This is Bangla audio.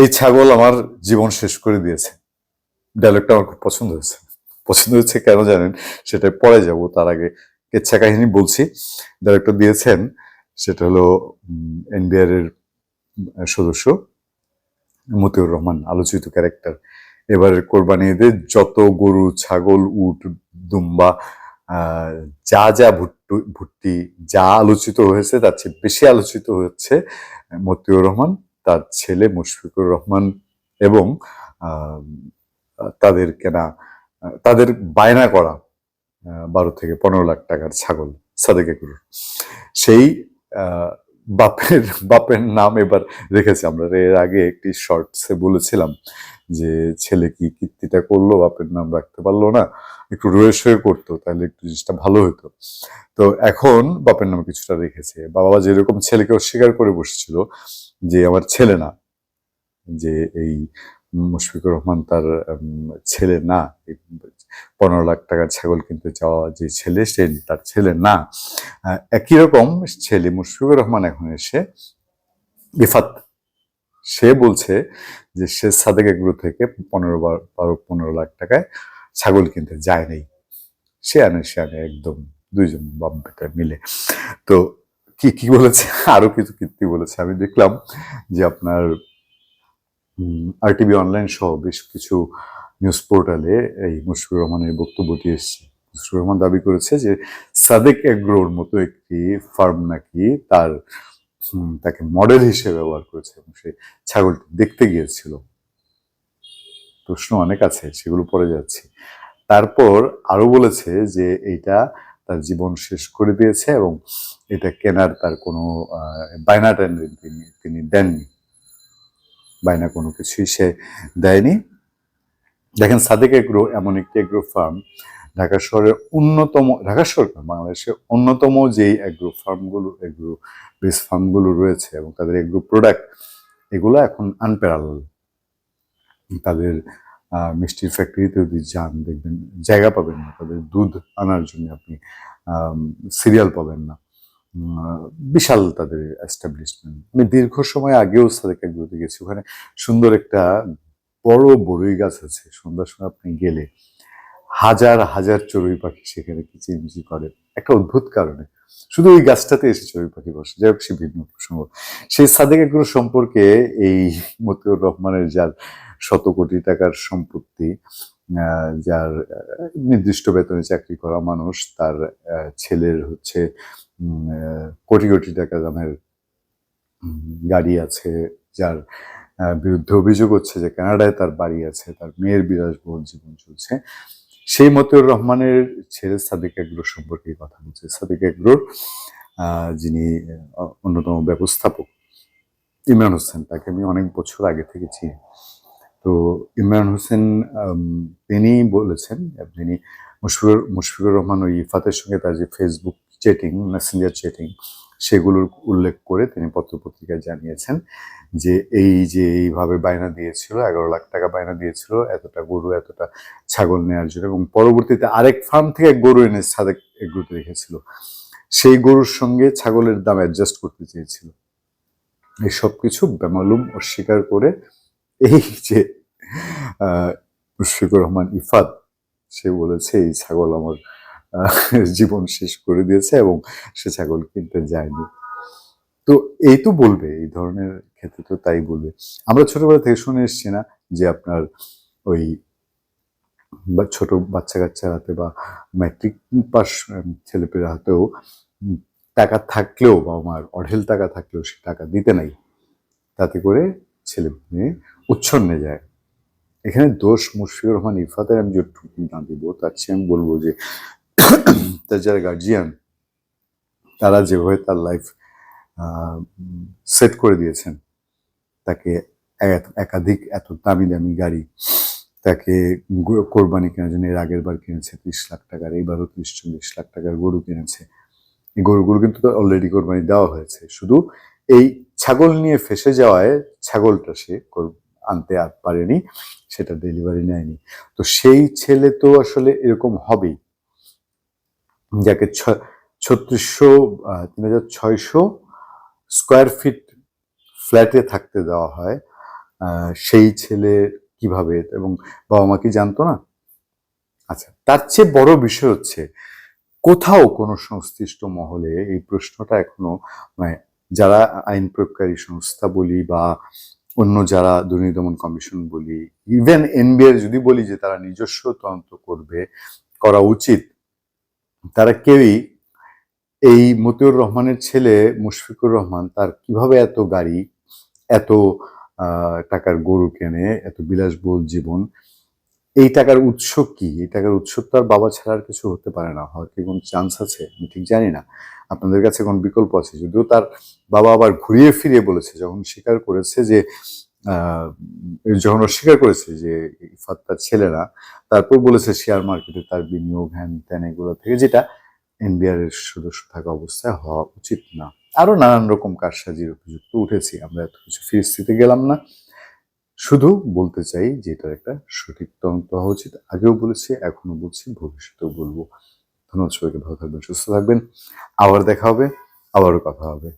এই ছাগল আমার জীবন শেষ করে দিয়েছে। ডায়লগটা আমার খুব পছন্দ হয়েছে। পছন্দ হয়েছে কেন জানেন? সেটা পরে যাব, তার আগে কেচ্ছা কাহিনী বলছি। ডায়লগটা দিয়েছেন, সেটা হলো এনবিআর এর সদস্য, মতিউর রহমান, আলোচিত ক্যারেক্টার এবারের কোরবানি ঈদে যত গরু, ছাগল, উট, দুম্বা যা যা ভুট্টু, ভুট্টি যা আলোচিত হয়েছে, তার চেয়ে বেশি আলোচিত হচ্ছে মতিউর রহমান। তার ছেলে মুশফিকুর রহমান এবং তাদের কেনা, তাদের বায়না করা বারো থেকে পনেরো লাখ টাকার ছাগল সাদেকে সেই বাপের বাপের নাম এবার রেখেছে আমরা। এর আগে একটি শর্টসে বলেছিলাম যে, ছেলে কি কীর্তিটা করল, বাপের নাম রাখতে পারল না? একটু রয়েস হয়ে করতো, তাহলে একটু জিনিসটা ভালো হতো। তো এখন বাপের নাম কিছুটা রেখেছে। বাবা যেরকম ছেলেকে অস্বীকার করে বসেছিল যে, আমার ছেলে না। যে, এই মুশফিকুর রহমান তার ছেলে না পনেরো লাখ টাকার ছাগল কিনতে চাওয়া যে ছেলে, সে তার ছেলে না। একই রকম ছেলে মুশফিকুর রহমান এখন এসে ইফাত সে বলছে যে সে সাদেক এগুলো থেকে পনেরো বার- বারো, পনেরো লাখ টাকায় ছাগল কিনতে যায় নাই। সে আনে সে আনে একদম দুইজন বাপ বেটা মিলে। তো কি কি বলেছে? আরও কিছু কীর্তি বলেছে। আমি দেখলাম যে আপনার আরটিভি অনলাইন সহ বেশ কিছু নিউজ পোর্টালে এই মুশফিকুর রহমানের বক্তব্যটি এসেছে। মুশফিকুর রহমান দাবি করেছে যে সাদেক এগ্রোর মতো একটি ফার্ম নাকি তার তাকে মডেল হিসেবে ব্যবহার করেছে এবং সে ছাগলটি দেখতে গিয়েছিল। প্রশ্ন অনেক আছে সেগুলো পরে যাচ্ছি। তারপর আরও বলেছে যে এইটা তার জীবন শেষ করে দিয়েছে এবং এটা কেনার তার কোনো আহ, বায়না টাইন তিনি তিনি দেননি। বায়না কোনো কিছুই সে দেয়নি। দেখেন সাদেক এগ্রো এমন একটি এগ্রো ফার্ম, ঢাকা শহরের অন্যতম, ঢাকা শহর বাংলাদেশের অন্যতম যেই এগ্রো ফার্মগুলো, এগ্রো বেস ফার্মগুলো রয়েছে এবং তাদের এগ্রো প্রোডাক্ট, এগুলো এখন আনপ্যারাল। তাদের মিষ্টির ফ্যাক্টরিতে যদি যান, দেখবেন জায়গা পাবেন না, তাদের দুধ আনার জন্য আপনি সিরিয়াল পাবেন না। বিশাল তাদের এস্টাবলিশমেন্ট আমি দীর্ঘ সময় আগেও সাদেক এগ্রোতে গেছি। ওখানে সুন্দর একটা বড় বড়ই গাছ আছে। সন্ধ্যার সময় আপনি গেলে হাজার হাজার চড়ুই পাখি সেখানে কিচিরমিচি করে। একটা অদ্ভুত কারণে। শুধু ওই গাছটাতে এসে চড়ুই পাখি বসে। যাই হোক, সে ভিন্ন প্রসঙ্গ। সেই সাদেক এগুলো সম্পর্কে এই মতিউর রহমানের যার শত কোটি টাকার সম্পত্তি যার নির্দিষ্ট বেতনে চাকরি করা মানুষ, তার ছেলের হচ্ছে কোটি কোটি টাকা দামের গাড়ি আছে, যার বিরুদ্ধে অভিযোগ হচ্ছে যে কানাডায় তার বাড়ি আছে, তার মেয়ের বিলাসবহুল জীবন চলছে। সেই মতিউর রহমানের ছেলে সাদিক এগ্রোর সম্পর্কে কথা বলছে। সাদিক এগ্রোর যিনি অন্যতম ব্যবস্থাপক, ইমরান হোসেন, তাকে আমি অনেক বছর আগে থেকে চিনি। তো ইমরান হোসেন তিনি বলেছেন তিনি মুশফিকুর মুশফিকুর রহমান ওই ইফাতের সঙ্গে তার যে ফেসবুক চেটিং মেসেঞ্জার চেটিং সেগুলোর উল্লেখ করে তিনি পত্রপত্রিকায় জানিয়েছেন যে এই যে এইভাবে বায়না দিয়েছিল, এগারো লাখ টাকা বায়না দিয়েছিল, এতটা গরু, এতটা ছাগল নেওয়ার জন্য এবং পরবর্তীতে আরেক ফার্ম থেকে গরু এনে সাদেক এগুলোতে রেখেছিল। সেই গরুর সঙ্গে ছাগলের দাম অ্যাডজাস্ট করতে চেয়েছিল। এই সব কিছু বেমালুম অস্বীকার করে এই যে মুশফিকুর রহমান ইফাত সে বলেছে, এই ছাগল আমার জীবন শেষ করে দিয়েছে এবং সে ছাগল কিনতে যায়নি। তো এই তো বলবে, এই ধরনের ক্ষেত্রে তো তাই বলবে। আমরা ছোটবেলা থেকে শুনে এসছি না যে আপনার ওই বা ছোট বাচ্চা কাচ্চার হাতে বা ম্যাট্রিক পাস ছেলেপের হাতেও টাকা থাকলেও বা আমার অঢেল টাকা থাকলেও সে টাকা দিতে নাই। তাতে করে ছেলে মেয়ে উচ্ছন্নে যায়। এখানে দোষ মুশফিকুর রহমান ইফাতের আমি যেটুকু না দিব তার চেয়ে আমি বলব যে তার যারা গার্জিয়ান তারা যেভাবে তার লাইফ সেট করে দিয়েছেন, তাকে এক- একাধিক এত দামি দামি গাড়ি, তাকে কোরবানি কেনার জন্য এর আগের বার কিনেছে ত্রিশ লাখ টাকার, এইবারও ত্রিশ, চল্লিশ লাখ টাকার গরু কিনেছে। এই গরুগুলো কিন্তু অলরেডি কোরবানি দেওয়া হয়েছে। শুধু এই ছাগল নিয়ে ফেসে যাওয়ায় ছাগলটা সে আনতে আর পারেনি, সেটা ডেলিভারি নেয়নি। তো সেই ছেলে তো আসলে এরকম হবেই। যাকে ছত্রিশশো তিন হাজার ছয়শো স্কোয়ার ফিট ফ্ল্যাটে থাকতে দেওয়া হয়। সেই ছেলে কীভাবে এবং বাবা মা কি জানতো না? আচ্ছা তার চেয়ে বড় বিষয় হচ্ছে, কোথাও কোনো সংশ্লিষ্ট মহলে এই প্রশ্নটা এখনও মানে যারা আইন প্রয়োগকারী সংস্থা বলি বা অন্য যারা দুর্নীতি দমন কমিশন বলি ইভেন এনবিআর যদি বলি যে তারা নিজস্ব তদন্ত করবে, করা উচিত তারা কেউই এই মতিউর রহমানের ছেলে মুশফিকুর রহমান তার কীভাবে এত গাড়ি, এত টাকার গরু কেনে, এত বিলাসবহুল জীবন, এই টাকার উৎস কি? এই টাকার উৎস তো আর বাবা ছাড়া আর কিছু হতে পারে না। হওয়ার কি কোনো চান্স আছে? আমি ঠিক জানি না। আপনাদের কাছে কোন বিকল্প আছে? যদিও তার বাবা আবার ঘুরিয়ে ফিরিয়ে বলেছে, যখন স্বীকার করেছে যে যখন অস্বীকার করেছে যে ইফাত তার ছেলে না, তারপর বলেছে শেয়ার মার্কেটে তার বিনিয়োগ, হ্যান ত্যান এগুলো থেকে, যেটা এনবিআর এর সদস্য থাকা অবস্থায় হওয়া উচিত না। আরও নানান রকম কারসাজির অভিযোগ তো উঠেছি, আমরা এত কিছু ফিরিস্তিতে গেলাম না। শুধু বলতে চাই যে এটার একটা সঠিক তদন্ত হওয়া উচিত। আগেও বলেছি এখনও বলছি, ভবিষ্যতেও বলব। ধন্যবাদ সবাইকে, ভালো থাকবেন, সুস্থ থাকবেন। আবার দেখা হবে, আবারও কথা হবে।